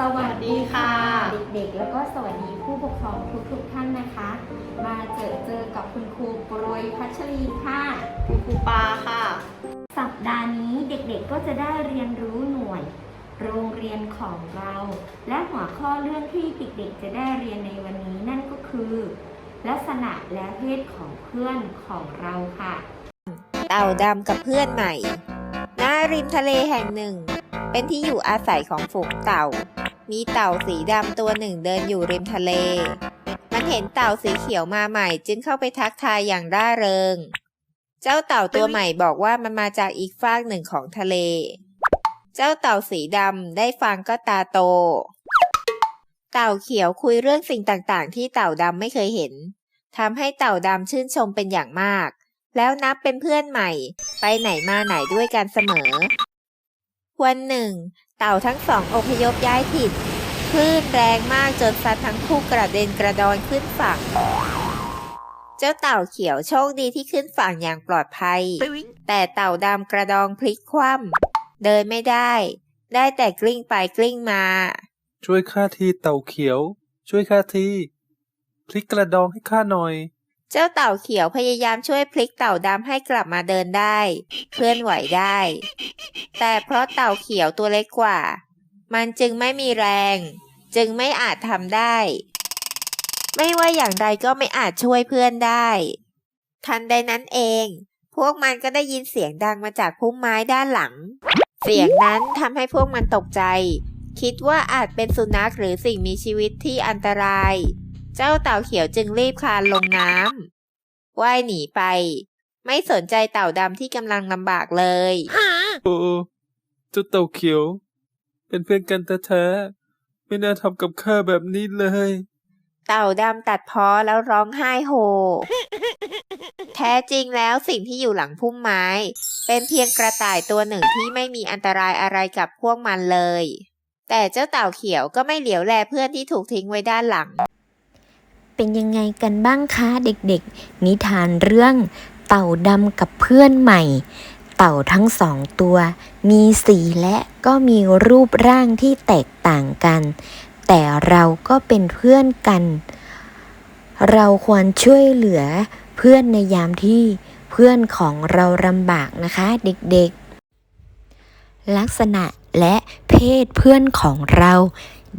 สวัสดีค่ะ เด็กๆ แล้วก็สวัสดีผู้ปกครองทุกๆท่านนะคะ มาเจอเจอกับคุณครูโปรยพัชรีค่ะคุณครูปาค่ะ สัปดาห์นี้เด็กๆ ก็จะได้เรียนรู้หน่วย โรงเรียนของเรา และหัวข้อเรื่องที่เด็กๆ จะได้เรียนในวันนี้นั่นก็คือ ลักษณะและเพศของเพื่อนของเราค่ะ เต่าดำกับเพื่อนใหม่ หน้าริมทะเลแห่งหนึ่ง เป็นที่อยู่อาศัยของฝูงเต่า มีเต่าสีดำตัวหนึ่งเดินอยู่ริมทะเล มันเห็นเต่าสีเขียวมาใหม่จึงเข้าไปทักทายอย่างร่าเริง เจ้าเต่าตัวใหม่บอกว่ามันมาจากอีกฟากหนึ่งของทะเล เจ้าเต่าสีดำได้ฟังก็ตาโต เต่าเขียวคุยเรื่องสิ่งต่างๆ ที่เต่าดำไม่เคยเห็นทำให้เต่าดำชื่นชมเป็นอย่างมาก แล้วนับเป็นเพื่อนใหม่ ไปไหนมาไหนด้วยกันเสมอ วันหนึ่ง เต่าทั้งสองอพยพย้ายถิ่นคลื่นแรงมากจนซัดทั้งคู่กระเด็นกระดอนขึ้นฝั่ง เจ้าเต่าเขียวโชคดีที่ขึ้นฝั่งอย่างปลอดภัย แต่เต่าดำกระดองพลิกคว่ำเดินไม่ได้ ได้แต่กลิ้งไปกลิ้งมา ช่วยข้าทีเต่าเขียว ช่วยข้าที พลิกกระดองให้ข้าหน่อย เจ้าเต่าเขียวพยายามช่วยพลิกเต่าดำให้กลับมาเดินได้ เคลื่อนไหวได้ แต่เพราะเต่าเขียวตัวเล็กกว่า มันจึงไม่มีแรง จึงไม่อาจทำได้ ไม่ว่าอย่างไรก็ไม่อาจช่วยเพื่อนได้ ทันใดนั้นเอง พวกมันก็ได้ยินเสียงดังมาจากพุ่มไม้ด้านหลัง เสียงนั้นทำให้พวกมันตกใจ คิดว่าอาจเป็นสุนัขหรือสิ่งมีชีวิตที่อันตราย เจ้าเต่าเขียวจึงรีบคลานลงน้ำว่ายหนีไป ไม่สนใจเต่าดำที่กำลังลำบากเลยโอ้เจ้าเต่าเขียว เป็นเพื่อนกันแท้ๆไม่น่าทำกับข้าแบบนี้เลย เต่าดำตัดพ้อแล้วร้องไห้โฮแท้จริงแล้วสิ่งที่อยู่หลังพุ่มไม้ เป็นเพียงกระต่ายตัวหนึ่งที่ไม่มีอันตรายอะไรกับพวกมันเลย แต่เจ้าเต่าเขียวก็ไม่เหลียวแลเพื่อนที่ถูกทิ้งไว้ด้านหลัง เป็นยังไงกันบ้างคะเด็กๆ นิทานเรื่องเต่าดำกับเพื่อนใหม่ เต่าทั้งสองตัว มีสีและก็มีรูปร่างที่แตกต่างกัน แต่เราก็เป็นเพื่อนกัน เราควรช่วยเหลือเพื่อนในยามที่เพื่อนของเราลำบากนะคะเด็กๆ ลักษณะและเพศเพื่อนของเรา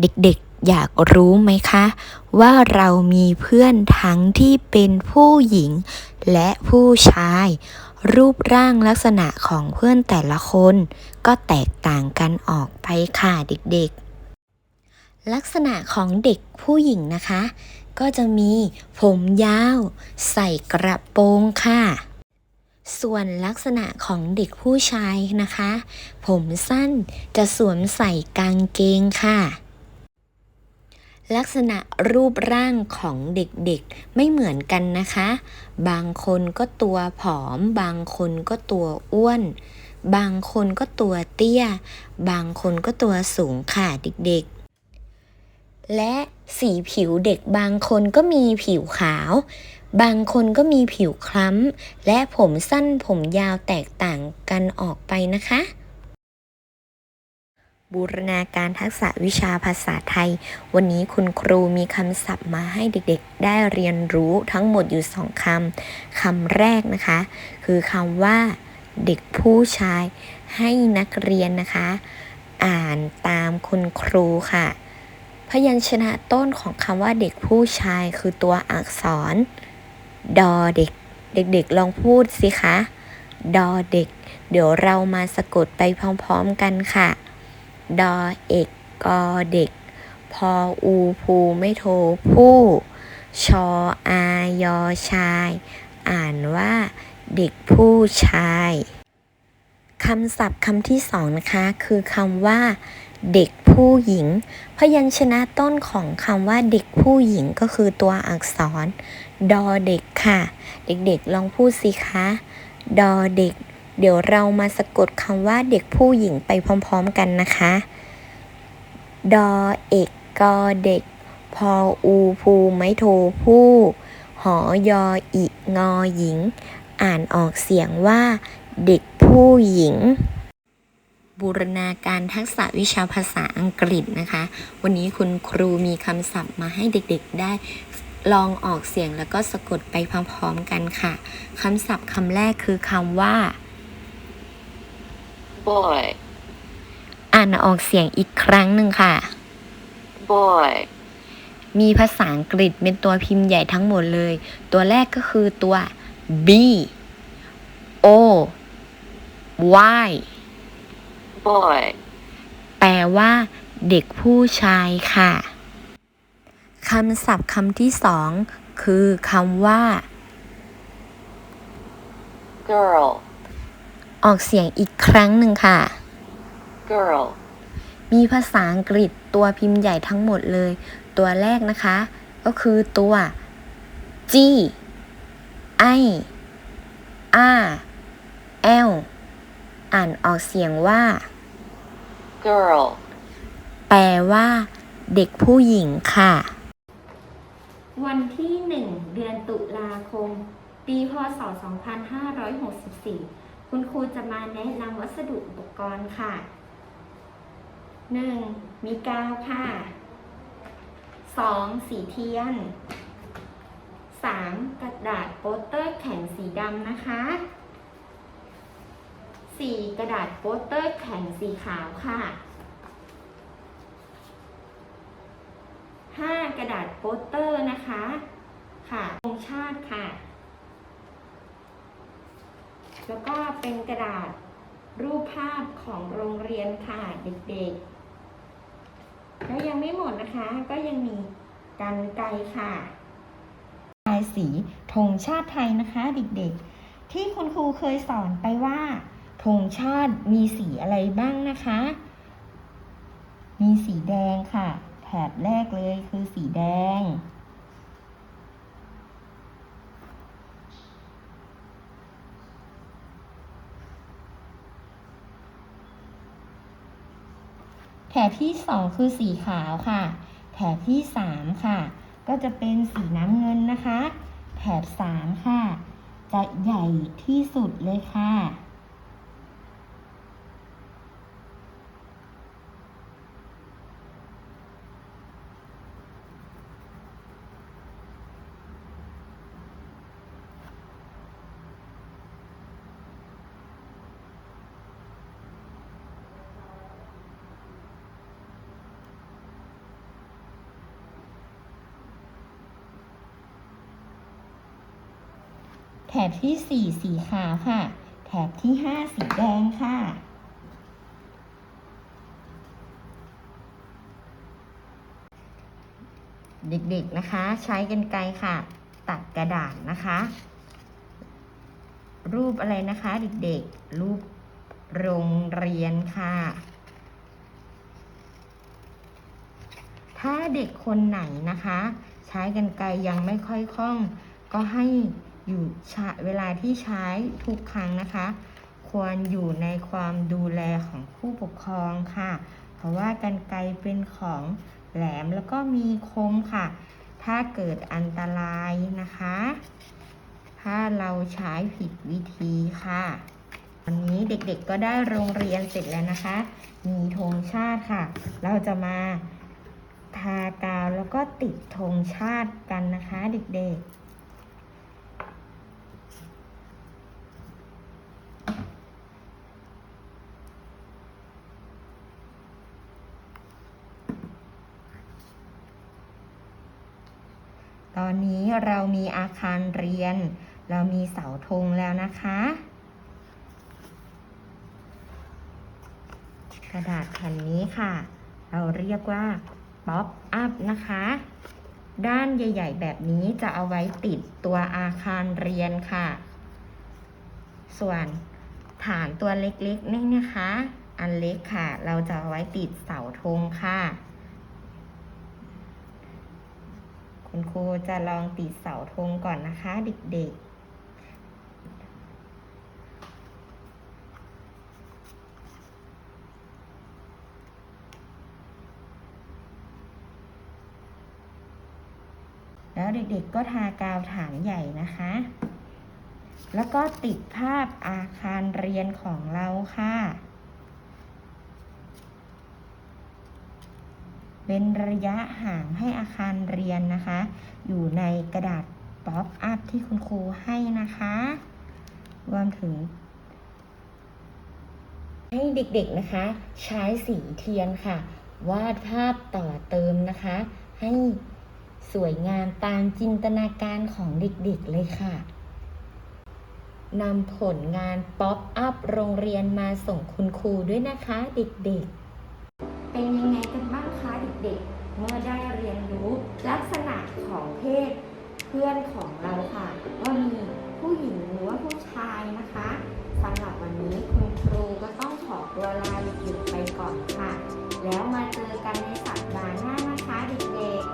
เด็กๆ อยากรู้ไหมคะ ว่าเรามีเพื่อนทั้งที่เป็นผู้หญิงและผู้ชาย รูปร่างลักษณะของเพื่อนแต่ละคน ก็แตกต่างกันออกไปค่ะเด็กๆ ลักษณะของเด็กผู้หญิงนะคะ ก็จะมีผมยาว ใส่กระโปรงค่ะส่วนลักษณะของเด็กผู้ชายนะคะ ผมสั้นจะสวมใส่กางเกงค่ะ ลักษณะรูปร่างของเด็กๆไม่เหมือนกันนะคะ บางคนก็ตัวผอม บางคนก็ตัวอ้วน บางคนก็ตัวเตี้ย บางคนก็ตัวสูงค่ะเด็กๆ และสีผิวเด็กบางคนก็มีผิวขาว บางคนก็มีผิวคล้ำ และผมสั้นผมยาวแตกต่างกันออกไปนะคะ บูรณาการทักษะวิชาภาษาไทย วันนี้คุณครูมีคำศัพท์มาให้เด็กๆ ได้เรียนรู้ทั้งหมดอยู่สองคำ คำแรกนะคะ คือคำว่า เด็กผู้ชาย ให้นักเรียนนะคะ อ่านตามคุณครูค่ะ พยัญชนะต้นของคำว่าเด็กผู้ชายคือตัวอักษร ดอเด็ก เด็กๆ ลองพูดสิคะ ดอเด็ก เดี๋ยวเรามาสะกดไปพร้อมๆกันค่ะ ดอเอกกอเด็ก พออูภูไม่โทผู้ ชออายอชาย อ่านว่าเด็กผู้ชายคำศัพท์คำที่สองนะคะ คือคำว่า เด็กผู้หญิง พยัญชนะต้นของคำว่าเด็กผู้หญิงก็คือตัวอักษร ดอเด็กค่ะ เด็กๆลองพูดสิคะ ดอเด็ก เดี๋ยวเรามาสะกดคำว่าเด็กผู้หญิงไปพร้อมๆกันนะคะ ดอเอกกอเด็ก พออูภูไม้โทผู้ หอยออิงอหญิง อ่านออกเสียงว่า เด็กผู้หญิง บูรณาการทักษะวิชาภาษาอังกฤษนะคะ วันนี้คุณครูมีคำศัพท์มาให้เด็กๆได้ลองออกเสียงแล้วก็สะกดไปพร้อมๆกันค่ะ คำศัพท์คำแรกคือคำว่า boy, อ่านออกเสียงอีกครั้งหนึ่งค่ะ boy, มีภาษาอังกฤษเป็นตัวพิมพ์ใหญ่ทั้งหมดเลย ตัวแรกก็คือตัว B O Y boy, แปลว่าเด็กผู้ชายค่ะคำศัพท์คำที่สองคือคำว่า girl, ออกเสียงอีกครั้งหนึ่งค่ะ girl, มีภาษาอังกฤษตัวพิมพ์ใหญ่ทั้งหมดเลย ตัวแรกนะคะ ก็คือตัว G I R L อ่านออกเสียงว่า girl, แปลว่า เด็กผู้หญิงค่ะ วันที่ 1 เดือนตุลาคม ปี พศ 2564 คุณครูจะมาแนะนำวัสดุอุปกรณ์ค่ะ 1. มีกาวค่ะ 2. สีเทียน 3. กระดาษโปสเตอร์แข็งสีดำนะคะ 4. กระดาษโปสเตอร์แข็งสีขาวค่ะ 5. กระดาษโปสเตอร์นะคะ ค่ะธงชาติค่ะ แล้วก็เป็นกระดาษรูปภาพของโรงเรียนค่ะเด็กๆ แล้วยังไม่หมดนะคะ ก็ยังมีกันไกค่ะลายสีธงชาติไทยนะคะเด็กๆ ที่คุณครูเคยสอนไปว่าธงชาติมีสีอะไรบ้างนะคะ มีสีแดงค่ะ แถบแรกเลยคือสีแดง แถบที่สองคือสีขาวค่ะ แถบที่สามค่ะ ก็จะเป็นสีน้ำเงินนะคะ แถบสามค่ะ จะใหญ่ที่สุดเลยค่ะ แถบที่สี่สีขาวค่ะ แถบที่ห้าสีแดงค่ะ เด็กๆนะคะ ใช้กันไกรค่ะ ตัดกระดาษนะคะ รูปอะไรนะคะเด็กๆ รูปโรงเรียนค่ะถ้าเด็กคนไหนนะคะ ใช้กันไกรยังไม่ค่อยคล่อง ก็ให้ อยู่ใช้เวลาที่ใช้ทุกครั้งนะคะ ควรอยู่ในความดูแลของผู้ปกครองค่ะ เพราะว่ากันไกเป็นของแหลมแล้วก็มีคมค่ะ ถ้าเกิดอันตรายนะคะ ถ้าเราใช้ผิดวิธีค่ะวันนี้เด็กๆก็ได้โรงเรียนเสร็จแล้วนะคะ มีธงชาติค่ะ เราจะมาทากาวแล้วก็ติดธงชาติกันนะคะ เด็กๆ ตอนนี้เรามีอาคารเรียน เรามีเสาธงแล้วนะคะ กระดาษแผ่นนี้ค่ะ เราเรียกว่าป๊อปอัพนะคะ ด้านใหญ่ ๆ แบบนี้จะเอาไว้ติดตัวอาคารเรียนค่ะ ส่วนฐานตัวเล็กๆนี่นะคะ อันเล็กค่ะ เราจะเอาไว้ติดเสาธงค่ะ คุณครูจะลองติดเสาธงก่อนนะคะ เด็กๆแล้วเด็กๆก็ทากาวฐานใหญ่นะคะ แล้วก็ติดภาพอาคารเรียนของเราค่ะ เว้นระยะห่างให้อาคารเรียนนะคะ อยู่ในกระดาษป๊อปอัพที่คุณครูให้นะคะ รวมถึง ให้เด็กๆนะคะ ใช้สีเทียนค่ะ วาดภาพต่อเติมนะคะ ให้สวยงามตามจินตนาการของเด็กๆเลยค่ะนำผลงานป๊อปอัพโรงเรียนมาส่งคุณครูด้วยนะคะเด็กๆ เป็นยังไงกันบ้างคะเด็กๆ เมื่อได้เรียนรู้ลักษณะของเพศเพื่อนของเราค่ะ ว่ามีผู้หญิงหรือว่าผู้ชายนะคะสำหรับวันนี้คุณครูก็ต้องขอตัวลาหยุดไปก่อนค่ะ แล้วมาเจอกันในสัปดาห์หน้านะคะเด็กๆ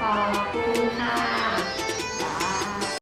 ขอบคุณค่ะ